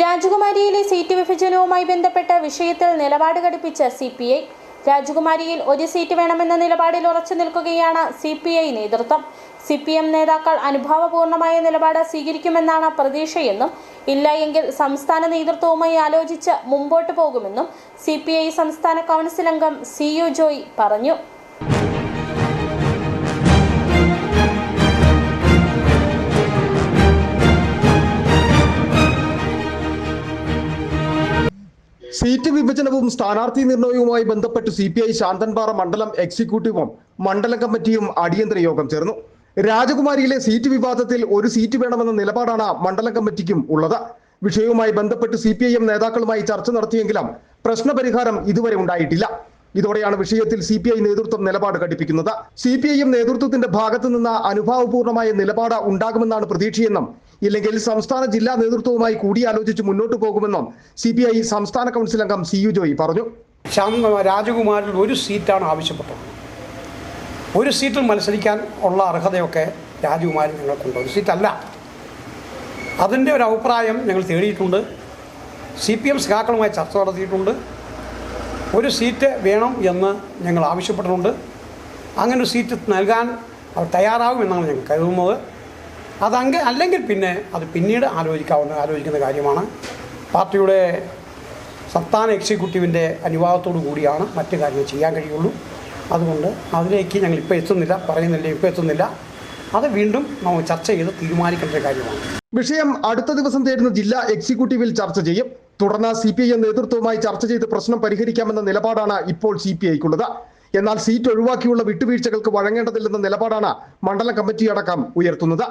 രാജകുമാരിയിലെ seat വിഭജനവുമായി ബന്ധപ്പെട്ട വിഷയത്തിൽ നിലപാട് ഘടിപ്പിച്ച സി പി ഐ രാജകുമാരിയിൽ ഒരു സീറ്റ് വേണമെന്ന നിലപാടിൽ ഉറച്ചു നിൽക്കുകയാണ് സി പി ഐ നേതൃത്വം. സി പി എം നേതാക്കൾ അനുഭാവപൂർണമായ നിലപാട് സ്വീകരിക്കുമെന്നാണ് പ്രതീക്ഷയെന്നും ഇല്ല എങ്കിൽ സംസ്ഥാന നേതൃത്വവുമായി ആലോചിച്ച് മുമ്പോട്ട് പോകുമെന്നും സി സംസ്ഥാന കൗൺസിൽ അംഗം സി യു ജോയ് പറഞ്ഞു. സീറ്റ് വിഭജനവും സ്ഥാനാർത്ഥി നിർണയവുമായി ബന്ധപ്പെട്ട് സി പി ഐ ശാന്തൻപാറ മണ്ഡലം എക്സിക്യൂട്ടീവും മണ്ഡലം കമ്മിറ്റിയും അടിയന്തര യോഗം ചേർന്നു. രാജകുമാരിയിലെ സീറ്റ് വിവാദത്തിൽ ഒരു സീറ്റ് വേണമെന്ന നിലപാടാണ് മണ്ഡലം കമ്മിറ്റിക്കും ഉള്ളത്. വിഷയവുമായി ബന്ധപ്പെട്ട് സി പി ഐ എം നേതാക്കളുമായി ചർച്ച നടത്തിയെങ്കിലും പ്രശ്നപരിഹാരം ഇതുവരെ ഉണ്ടായിട്ടില്ല. ഇതോടെയാണ് വിഷയത്തിൽ സി പി ഐ നേതൃത്വം നിലപാട് ഘടിപ്പിക്കുന്നത്. സി പി ഐ എം നേതൃത്വത്തിന്റെ ഭാഗത്തു നിന്ന് അനുഭാവപൂർണമായ നിലപാട് ഉണ്ടാകുമെന്നാണ് പ്രതീക്ഷയെന്നും ഇല്ലെങ്കിൽ സംസ്ഥാന ജില്ലാ നേതൃത്വവുമായി കൂടിയാലോചിച്ച് മുന്നോട്ട് പോകുമെന്നും സി പി ഐ സംസ്ഥാന കൗൺസിൽ അംഗം സി യു ജോയി പറഞ്ഞു. രാജകുമാരിൽ ഒരു സീറ്റാണ് ആവശ്യപ്പെട്ടത്. ഒരു സീറ്റിൽ മത്സരിക്കാൻ ഉള്ള അർഹതയൊക്കെ രാജകുമാരി ഞങ്ങൾക്കുണ്ട്. ഒരു സീറ്റല്ല. അതിന്റെ ഒരു അഭിപ്രായം ഞങ്ങൾ തേടിയിട്ടുണ്ട്. സി പി എം സഖാക്കളുമായി ചർച്ച നടത്തിയിട്ടുണ്ട്. ഒരു സീറ്റ് വേണം എന്ന് ഞങ്ങൾ ആവശ്യപ്പെട്ടിട്ടുണ്ട്. അങ്ങനെ ഒരു സീറ്റ് നൽകാൻ അവർ തയ്യാറാകുമെന്നാണ് ഞങ്ങൾ കരുതുന്നത്. അതങ്ക അല്ലെങ്കിൽ പിന്നെ അത് പിന്നീട് ആലോചിക്കാവുന്ന ആലോചിക്കുന്ന കാര്യമാണ്. പാർട്ടിയുടെ സംസ്ഥാന എക്സിക്യൂട്ടീവിന്റെ അനുവാദത്തോടു കൂടിയാണ് മറ്റു കാര്യങ്ങൾ ചെയ്യാൻ കഴിയുള്ളൂ. അതുകൊണ്ട് അതിലേക്ക് ഞങ്ങൾ ഇപ്പോൾ എത്തുന്നില്ല പറയുന്നില്ല ഇപ്പോൾ എത്തുന്നില്ല. അത് വീണ്ടും നമ്മൾ ചർച്ച ചെയ്ത് തീരുമാനിക്കേണ്ട കാര്യമാണ്. വിഷയം അടുത്ത ദിവസം തേടുന്ന ജില്ലാ എക്സിക്യൂട്ടീവിൽ ചർച്ച ചെയ്യും. തുടർന്ന് സി പി ഐ നേതൃത്വവുമായി ചർച്ച ചെയ്ത് പ്രശ്നം പരിഹരിക്കാമെന്ന നിലപാടാണ് ഇപ്പോൾ സി പി ഐക്കുള്ളത് എന്നാൽ സീറ്റ് ഒഴിവാക്കിയുള്ള വിട്ടുവീഴ്ചകൾക്ക് വഴങ്ങേണ്ടതില്ലെന്ന നിലപാടാണ് മണ്ഡലം കമ്മിറ്റി അടക്കം ഉയർത്തുന്നത്.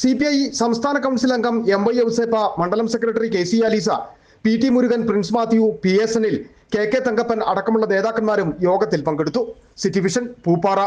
സി പി ഐ സംസ്ഥാന കൗൺസിൽ അംഗം എം വൈ ഔസേപ്പ മണ്ഡലം secretary K C Aleesa P T Murugan Prince Mathew P S Anil K K Thankappan അടക്കമുള്ള നേതാക്കന്മാരും യോഗത്തിൽ പങ്കെടുത്തു. City vision Pooppara.